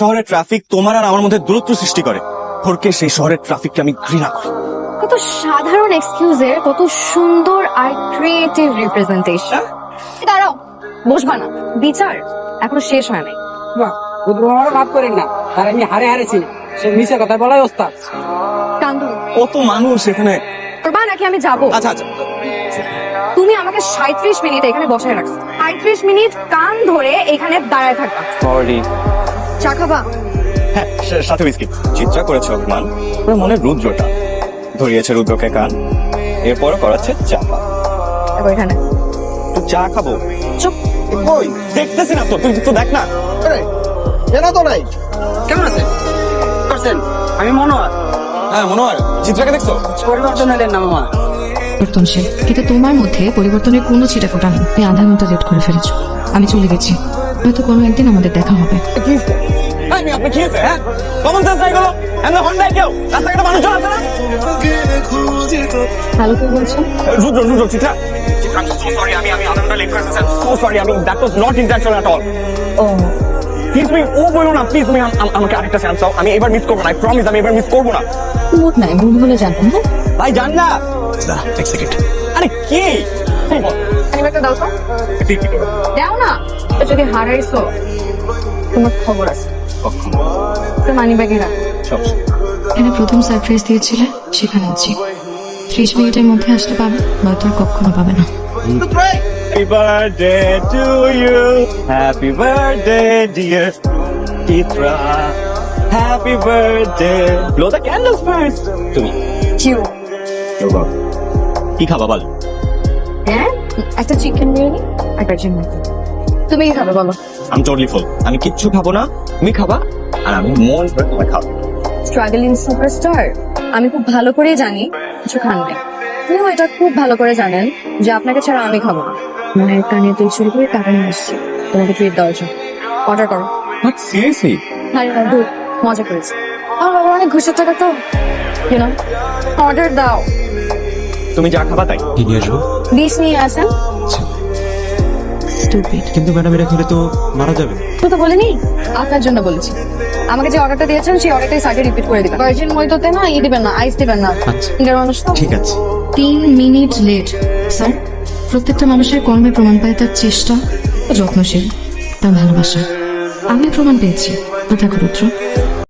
শহরের ট্রাফিক তোমার আর আমার মধ্যে দূরত্ব সৃষ্টি করে। ভোরকে সেই শহরের ট্রাফিককে আমি ঘৃণা করি। কত সাধারণ এক্সকিউজের কত সুন্দর আর ক্রিয়েটিভ রিপ্রেজেন্টেশন দাঁড়াও বসবা না। বিচার এখনও শেষ হয় নাই। মাফ করেন না। আর আমি হারে হারেছি সে মিশে কথা বলাই ওস্তাদ। কান্দু কত মানুষ এখানে করবা নাকি আমি যাব? আচ্ছা আচ্ছা। তুমি আমাকে সাঁত্রিশ মিনিট এখানে বসায় রাখছো। সাঁত্রিশ মিনিট কান ধরে এখানে দাঁড়ায় থাকবা। সরি চা খাবা? হ্যাঁ সাথে বিস্কিট চিত্রা করেছে অপমান ওর মনে রুদ্রটা। ধরিয়েছে রুদ্রকে কান। এরপরও করাচ্ছে চা এবার এখানে। একটু চা খাব? চুপ। ওই দেখতেছি না তো। তুই তো দেখ না। এরা তো নাই। কেমন আছেন? করছেন? আমি মনোয়ার। হ্যাঁ মনে হয় চিত্রাকে দেখছ? পরিবর্তন হলেন না মামা পরিবর্তনশীল কিন্তু তোমার মধ্যে পরিবর্তনের কোনো ছিটা ফোটা নেই আধা ঘণ্টা লেট করে ফেলেছো। আমি চলে গেছি। হয়তো কোনো একদিন আমাদের দেখা হবে। আমি আপনি কি হয়েছে হ্যাঁ? কমন সেন্স নাই গুলো। এমন হন নাই কেউ? রাস্তাঘাটে মানুষ আছে না? হ্যালো কি বলছো? রুদ্র রুদ্র চিত্রা। চিত্রা আমি সো সরি আমি আমি আধা ঘণ্টা লেট করে ফেলছি সো সরি আমি that was not intentional at all O. Please তুমি ও বলো না প্লিজ তুমি আম- আম- আমাকে আরেকটা চান্স দাও। আমি এবার মিস করব না আই প্রমিস আমি এবার মিস করব না। মুড নাই মুড বলে হ্যাঁ ভাই জান না। এক সেকেন্ড আরে কি? একটা দাও তো দাও না। তো যদি হারাইছো। তোমার খবর আছে। তো মানি ব্যাগে রাখ। এখানে প্রথম সারপ্রাইজ দিয়েছিলে সেখানে আছি। ত্রিশ মিনিটের মধ্যে আসতে পাবে নয়তো আর কখনো পাবে না। Happy birthday to you. Happy birthday, dear Chitra. Happy birthday. Blow the candles first. তুমি। কি খাবা বল? হ্যাঁ? একটা চিকেন বিরিয়ানি? একটা চিকেন তুমি কি খাবে বলো? আমি টোটালি ফুল আমি কিচ্ছু খাব না তুমি খাবা আর আমি মন ভরে তোমায় খাব। স্ট্রাগলিং সুপারস্টার আমি খুব ভালো করেই জানি কিছু খান নাই। আপনিও এটা খুব ভালো করে জানেন যে আপনাকে ছাড়া আমি খাব না। মায়ের কানে তুই চুরি করে টাকা নিয়ে আসছি। তোমাকে ট্রিট দেওয়ার জন্য। অর্ডার করো। সিরিয়াসলি আরে না মজা করেছি। আমার বাবা অনেক ঘুষের টাকা তো। ইউনো অর্ডার দাও। তুমি যা খাবা তাই। কি নিয়ে আসব? ডিশ নিয়ে আসেন স্টুপিড কিন্তু ম্যাডাম এটা খেলে তো মারা যাবে। তো তো বলিনি? আপনার জন্য বলেছি। আমাকে যে অর্ডারটা দিয়েছেন সেই অর্ডারটাই সাইডে রিপিট করে দিবেন। ভার্জিন মইতোতে না ই দিবেন না আইস দিবেন না। আচ্ছা। মানুষ তো ঠিক আছে। তিন মিনিট লেট স্যার প্রত্যেকটা মানুষের কর্মে প্রমাণ পায় তার চেষ্টা ও যত্নশীল তার ভালোবাসা। আমি প্রমাণ পেয়েছি। কথা রুদ্র